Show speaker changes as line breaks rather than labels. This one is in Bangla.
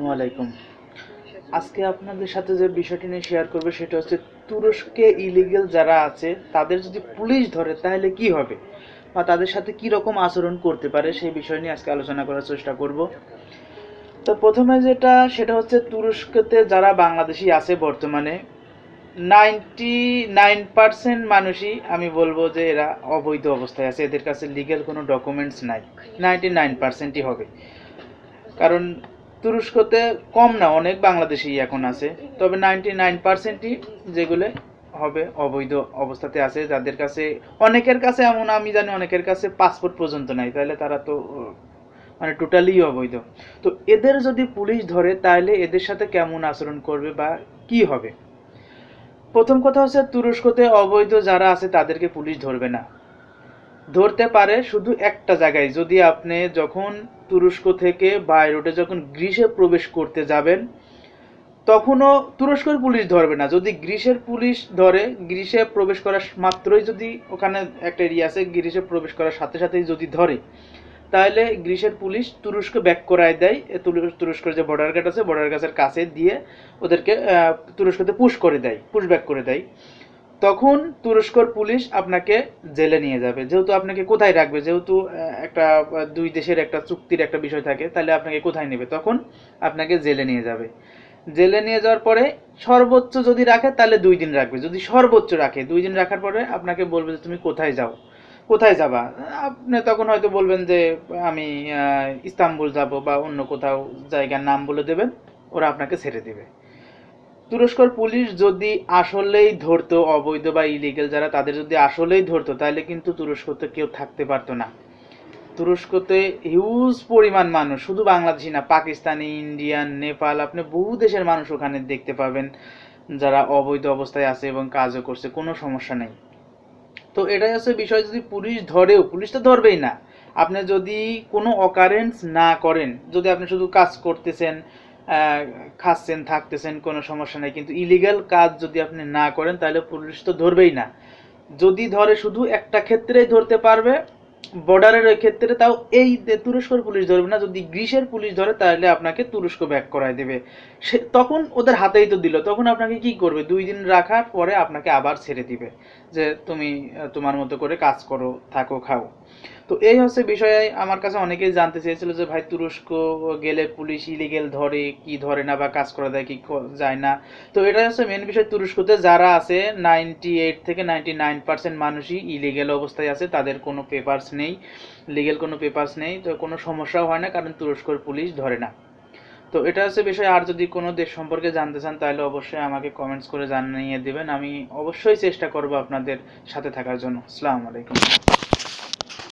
আসসালামাইকুম আজকে আপনাদের সাথে যে বিষয়টি নিয়ে শেয়ার করবে সেটা হচ্ছে তুরস্কে ইলিগেল যারা আছে, তাদের যদি পুলিশ ধরে তাহলে কি হবে? বা তাদের সাথে কি রকম আচরণ করতে পারে সেই বিষয় নিয়ে আজকে আলোচনা করার চেষ্টা করব। তো প্রথমে যেটা, সেটা হচ্ছে তুরস্কতে যারা বাংলাদেশি আছে বর্তমানে নাইনটি নাইন পার্সেন্ট মানুষই, আমি বলব যে এরা অবৈধ অবস্থায় আছে। এদের কাছে লিগেল কোনো ডকুমেন্টস নাই। নাইনটি নাইন পার্সেন্টই হবে। কারণ তুরস্কতে কম না, অনেক বাংলাদেশি এখন আছে। তবে নাইনটি নাইন পার্সেন্টই যেগুলো হবে অবৈধ অবস্থাতে আছে, যাদের কাছে, অনেকের কাছে এমন, আমি জানি অনেকের কাছে পাসপোর্ট পর্যন্ত নাই, তাহলে তারা তো মানে টোটালি অবৈধ। তো এদের যদি পুলিশ ধরে, তাহলে এদের সাথে কেমন আচরণ করবে বা কি হবে? প্রথম কথা হচ্ছে তুরস্কতে অবৈধ যারা আছে, তাদেরকে পুলিশ ধরবে না। ধরতে পারে শুধু একটা জায়গায়, যদি আপনি যখন তুরস্ক থেকে বাই রোডে যখন গ্রিসে প্রবেশ করতে যাবেন, তখনও তুরস্কের পুলিশ ধরবে না। যদি গ্রিসের পুলিশ ধরে গ্রিসে প্রবেশ করার মাত্রই যদি ওখানে একটা এরিয়া আছে গ্রিসে প্রবেশ করার সাথে সাথেই যদি ধরে তাহলে গ্রিসের পুলিশ তুরস্ক ব্যাক করায় দেয়। তুরস্কের যে বর্ডার গার্ড আছে বর্ডার গাছের কাছে দিয়ে ওদেরকে তুরস্কতে পুশ করে দেয় পুশ ব্যাক করে দেয়। তখন তুরস্কর পুলিশ আপনাকে জেলে নিয়ে যাবে। যেহেতু আপনাকে কোথায় রাখবে? যেহেতু একটা দুই দেশের একটা চুক্তির একটা বিষয় থাকে, তাহলে আপনাকে কোথায় নেবে? তখন আপনাকে জেলে নিয়ে যাবে। জেলে নিয়ে যাওয়ার পরে সর্বোচ্চ যদি রাখে, তাহলে দুই দিন রাখবে। যদি সর্বোচ্চ রাখে, দুই দিন রাখার পরে আপনাকে বলবে যে, তুমি কোথায় যাও? কোথায় যাবা? আপনি তখন হয়তো বলবেন যে, আমি ইস্তাম্বুল যাব বা অন্য কোথাও জায়গার নাম বলে দেবেন, ওরা আপনাকে ছেড়ে দিবে। তুরস্কর পুলিশ যদি আসলেই ধরতো অবৈধ বা ইলিগেল যারা তাদের যদি আসলেই ধরতো, তাহলে কিন্তু তুরস্কতে কেউ থাকতে পারতো না। তুরস্কতে হিউজ পরিমাণ মানুষ, শুধু বাংলাদেশি না, পাকিস্তানি, ইন্ডিয়ান, নেপাল, আপনি বহু দেশের মানুষ ওখানে দেখতে পাবেন, যারা অবৈধ অবস্থায় আছে এবং কাজও করছে, কোনো সমস্যা নেই। তো এটাই হচ্ছে বিষয়, যদি পুলিশ ধরেও, পুলিশ তো ধরবেই না। আপনি যদি কোনো অকারেন্স না করেন, যদি আপনি শুধু কাজ করতেছেন খাচ্ছেন, থাকতেছেন, কোনো সমস্যা নেই। কিন্তু ইলিগাল কাজ যদি আপনি না করেন, তাহলে পুলিশ তো ধরবেই না। যদি ধরে শুধু একটা ক্ষেত্রেই ধরতে পারবে বর্ডারের ওই ক্ষেত্রে তাও এই তুরস্কর পুলিশ ধরবে না, যদি গ্রিসের পুলিশ ধরে, তাহলে আপনাকে তুরস্ক ব্যাক করায় দেবে। সে তখন ওদের হাতেই তো দিল, তখন আপনাকে কি করবে? দুই দিন রাখার পরে আপনাকে আবার ছেড়ে দিবে, যে তুমি তোমার মতো করে কাজ করো, থাকো, খাও। তো এই হচ্ছে বিষয়ে আমার কাছে অনেকেই জানতে চেয়েছিল যে, ভাই, তুরস্ক গেলে পুলিশ ইলিগেল ধরে, কি ধরে না বা কাজ করা দেয় কি যায় না? তো এটা হচ্ছে মেন বিষয়। তুরস্কতে যারা আছে নাইনটি এইট থেকে নাইনটি নাইন পার্সেন্ট মানুষই ইলিগেল অবস্থায় আছে, তাদের কোনো পেপারস নেই লিগেল কোনো পেপারস নেই, তো কোনো সমস্যাও হয় না, কারণ তুরস্কর পুলিশ ধরে না। তো এটা হচ্ছে বিষয়। আর যদি কোনো দেশ সম্পর্কে জানতে চান, তাহলে অবশ্যই আমাকে কমেন্টস করে জানিয়ে দেবেন। আমি অবশ্যই চেষ্টা করব আপনাদের সাথে থাকার জন্য। আসসালামু আলাইকুম।